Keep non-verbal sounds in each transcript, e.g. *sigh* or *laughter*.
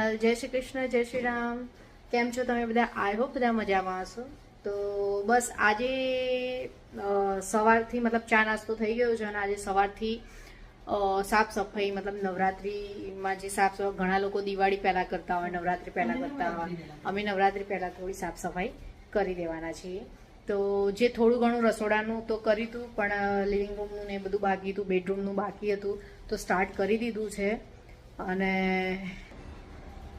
Channel જય શ્રી કૃષ્ણ જય શ્રી રામ. કેમ છો તમે બધા? આઈ હોપ બધા મજામાં હશો. તો બસ આજે સવારથી મતલબ ચા નાસ્તો થઈ ગયો છે અને આજે સવારથી સાફ સફાઈ મતલબ નવરાત્રિમાં જે સાફ સફાઈ ઘણા લોકો દિવાળી પહેલાં કરતા હોય નવરાત્રિ પહેલાં કરતા હોય. અમે નવરાત્રિ પહેલાં થોડી સાફ સફાઈ કરી દેવાના છીએ. તો જે થોડું ઘણું રસોડાનું તો કર્યું હતું પણ લિવિંગ રૂમનું ને એ બધું બાકી હતું બેડરૂમનું બાકી હતું તો સ્ટાર્ટ કરી દીધું છે. અને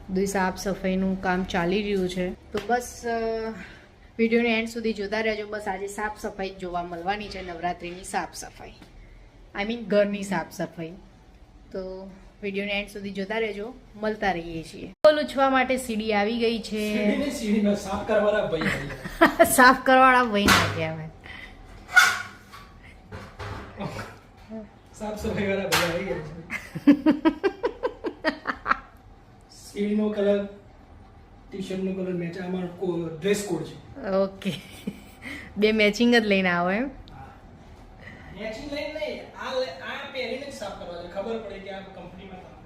બધું સાફ સફાઈનું કામ ચાલી રહ્યું છે. તો બસ વિડીયોને એન્ડ સુધી જોતા રહેજો. બસ આજે સાફ સફાઈ જોવા મળવાની છે નવરાત્રિની સાફ સફાઈ. આઈ મીન ઘરની સાફ સફાઈ. તો વિડીયોને એન્ડ સુધી જોતા રહેજો. મળતા રહીએ છીએ. બોલ ઉછવા માટે સીડી આવી ગઈ છે. સાફ કરવાના ભાઈ *laughs* સાફ કરવાળા ભાઈ ના કહેવાય સાફ સફાઈ વાળા ભાઈ આવી ગયા છે. *laughs* સીડીનો કલર ટી શર્ટનો કલર મેચ અમારો ડ્રેસ કોડ છે. ઓકે. બે મેચિંગ જ લઈને આવો એમ. મેચિંગ લઈને નહીં આ આ પહેરીને જ સાફ કરવા ખબર પડે કે આ કંપનીમાં કામ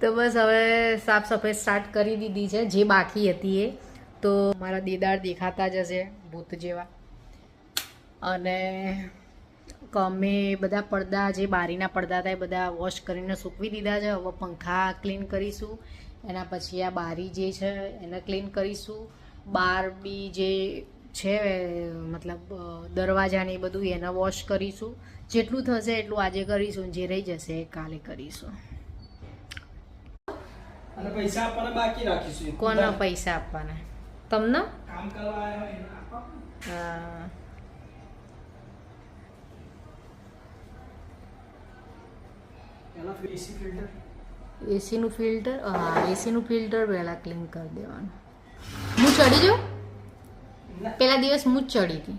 તો બસ હવે સાફ સફાઈ સ્ટાર્ટ કરી દીધી છે જે બાકી હતી એ. તો મારા દેદાર દેખાતા જ હશે ભૂત જેવા. અને અમે બધા પડદા જે બારીના પડદા હતા એ બધા વોશ કરીને સૂકવી દીધા છે. હવે પંખા ક્લીન કરીશું. એના પછી આ બારી જે છે એને ક્લીન કરીશું. બાર બી જે છે મતલબ દરવાજાને એ બધું એને વોશ કરીશું. જેટલું થશે એટલું આજે કરીશું જે રહી જશે એ કાલે કરીશું. અને પૈસા આપવાના બાકી રાખીશું? કોના પૈસા આપવાના? તમને? કામ કરવા. હા. એસીનું ફિલ્ટર હા એસીનું ફિલ્ટર પહેલાં ક્લીન કરી દેવાનું. હું ચડી જાઉં? પહેલા દિવસ હું જ ચડી હતી.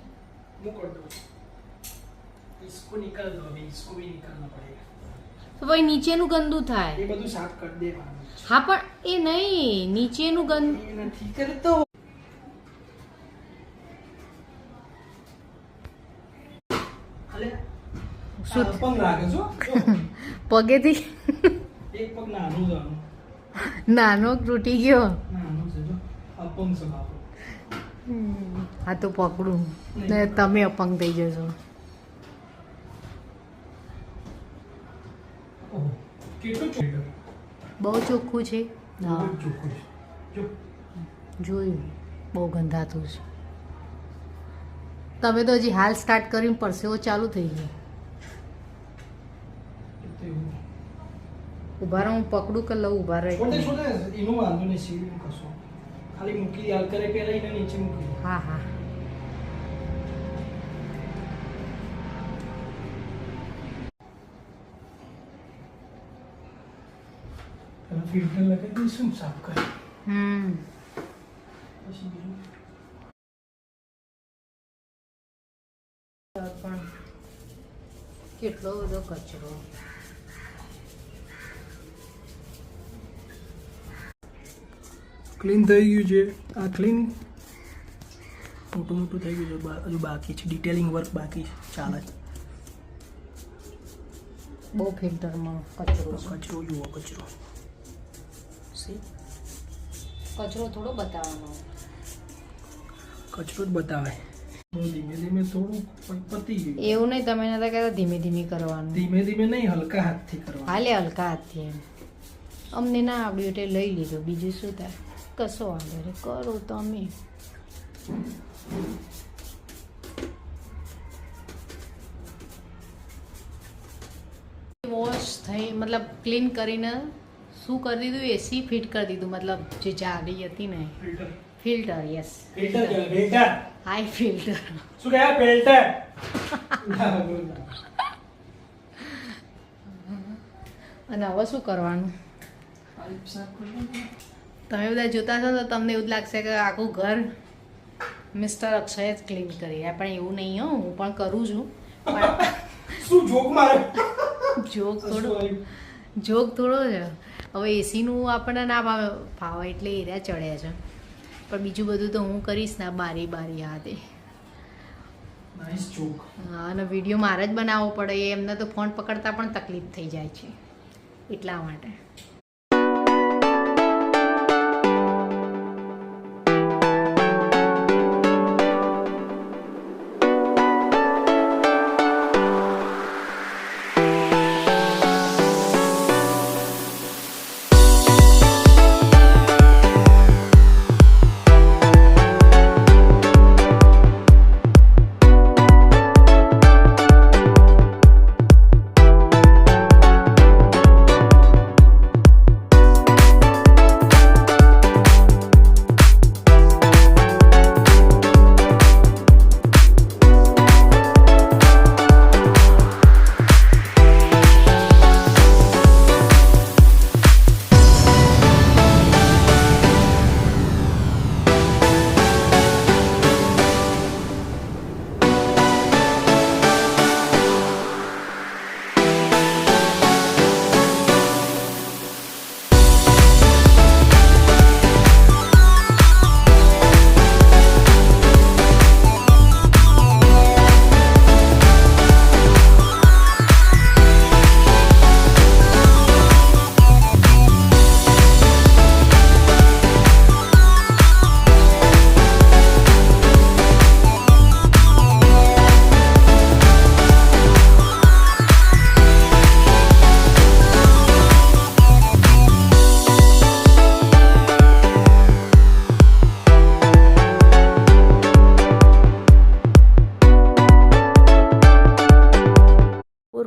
તો ભાઈ નીચેનું ગંદુ થાય. એ બધું સાફ કરી દેવાનું. હા પણ એ નહીં નીચેનું ગંદુ નથી કરતો. સુપંગ લાગે છો *laughs* પગેથી? એક પગ નાનું તૂટી ગયો? અપંગ હા તો પકડું. ને તમે અપંગ થઈ જશો. બહુ ચોખ્ખું છે? હા. જોયું. બહુ ગંધાતું છે. તમે તો હજી હાલ સ્ટાર્ટ કરીને પરસેવો ચાલુ થઈ ગયો એ તો એવું. ઊભા રહો હું પકડું કે લઉં ઊભા રહી? છોડે છોડે. એનું વાંધો નહીં સીવીનું કશું ખાલી મૂકી દે હાલ કરે પહેલા એને નીચે મૂકી હા હા. ફિલ્ટર લગાવી દઈશું સાફ કરી. હમ. પછી પણ કેટલો બધો કચરો. ક્લીન થઈ ગયું છે. આ ક્લીન મોટું મોટું થઈ ગયું છે. હજુ બાકી છે. ડિટેલિંગ વર્ક બાકી છે. ચાલે છે. બહુ ફિલ્ટરમાં કચરો કચરો જુઓ કચરો? કચરો થોડો બતાવવાનો. કચરો જ બતાવે. ધીમે ધીમે થોડું પતી ગયું. એવું નહીં તમે નતા કહેતા ધીમે ધીમે કરવાનું. ધીમે ધીમે નહીં હલકા હાથથી કરવા હાલે હલકા હાથથી એમ. અમને ના આવડ્યું એટલે લઈ લીધો. બીજું શું થાય? કશો વાંધો નહીં. કરો તમે. વોશ થઈ મતલબ ક્લીન કરીને શું કરી દીધું? એસી ફિટ કરી દીધું મતલબ જે જાડી હતી ને. Filter filter yes filter filter high filter શું કહેવાય *laughs* ફિલ્ટર અને હવે શું કરવાનું. તમે બધા જોતા છો તો તમને એવું જ લાગશે કે આખું ઘર મિસ્ટર અક્ષય જ ક્લીન કરી પણ એવું નહીં હો હું પણ કરું છું. પણ *laughs* શું જોક મારે? જોક થોડો જોક થોડો છે. હવે એસીનું આપણને ના ભાવે ભાવે એટલે એરિયા ચડ્યા છે. પણ બીજું બધું તો હું કરીશ ને બારી બારી હાથે. હા, અને વીડિયો મારે જ બનાવવો પડે. એમને તો ફોન પકડતા પણ તકલીફ થઈ જાય છે. એટલા માટે.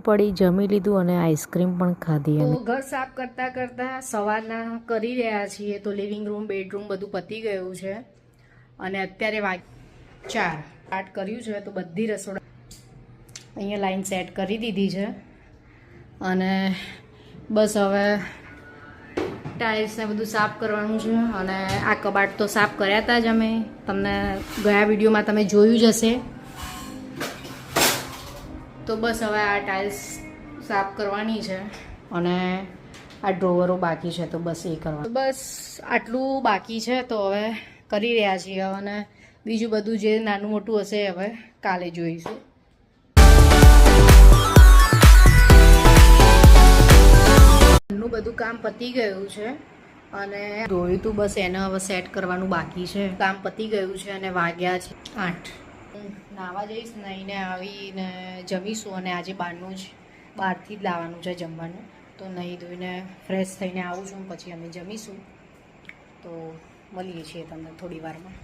પડી જમી લીધું અને આઈસ્ક્રીમ પણ ખાધી અમે. ઘર સાફ કરતા કરતા સવારના કરી રહ્યા છીએ તો લિવિંગ રૂમ બેડરૂમ બધું પતી ગયું છે. અને અત્યારે વાગ ચાર સ્ટાર્ટ કર્યું છે તો બધી રસોડા અહીંયા લાઈન સેટ કરી દીધી છે. અને બસ હવે ટાઇલ્સને બધું સાફ કરવાનું છે અને આ કબાટ તો સાફ કર્યા હતા જ અમે. તમને ગયા વિડીયોમાં તમે જોયું જ હશે. તો બસ હવે આ ટાઇલ્સ સાફ કરવાની છે. અને આ ડ્રોવરો બાકી છે તો બસ એ કરવા. બસ આટલું બાકી છે તો હવે કરી રહ્યા છીએ અને બીજું બધું જે નાનું મોટું હશે હવે કાલે જોઈશું. ઘરનું બધું કામ પતી ગયું છે અને ધોયું તું બસ એને હવે સેટ કરવાનું બાકી છે. કામ પતી ગયું છે અને વાગ્યા છે આઠ. નાવા જઈશ નાહીને આવીને જમીશું અને આજે બહારનું જ બહારથી જ લાવવાનું છે જમવાનું. તો નહીં ધોઈને ફ્રેશ થઈને આવું છું પછી અમે જમીશું. તો મળીએ છીએ તમને થોડી વારમાં.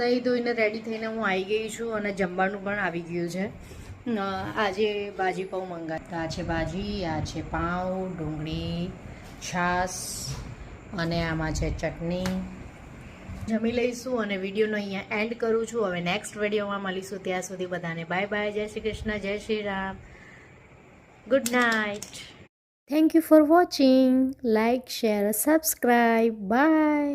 નહીં ધોઈને રેડી થઈને હું આવી ગઈ છું અને જમવાનું પણ આવી ગયું છે. આજે ભાજી પાઉં મંગાવતા. આ છે ભાજી, આ છે પાઉં, ડુંગળી, છાશ અને આમાં છે ચટણી. જમી લઈશું અને વિડીયોનો અહીંયા એન્ડ કરું છું. હવે નેક્સ્ટ વિડીયોમાં મળીશું ત્યાં સુધી બધાને બાય બાય જય શ્રી કૃષ્ણ, જય Shri Ram. Good night thank you for watching like share subscribe bye